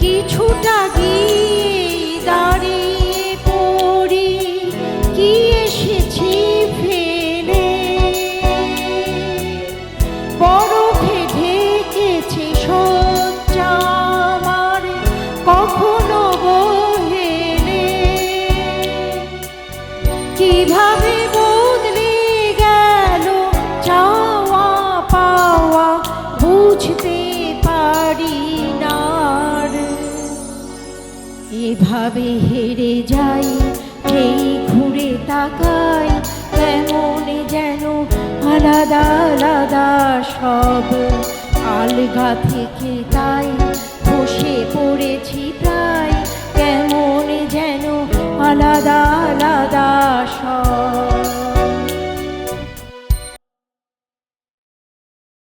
কিছুটা গিয়ে দাঁড়িয়ে পড়ি কি এসেছি ফেলে? বরফে ঢেকেছে সজ্জা আমার কখনো এভাবে হেরে যাই এই ঘুরে তাকাই কেমন যেন আলাদা আলাদা সব আলগা থেকে তাই বসে পড়েছি প্রায়, কেমন যেন আলাদা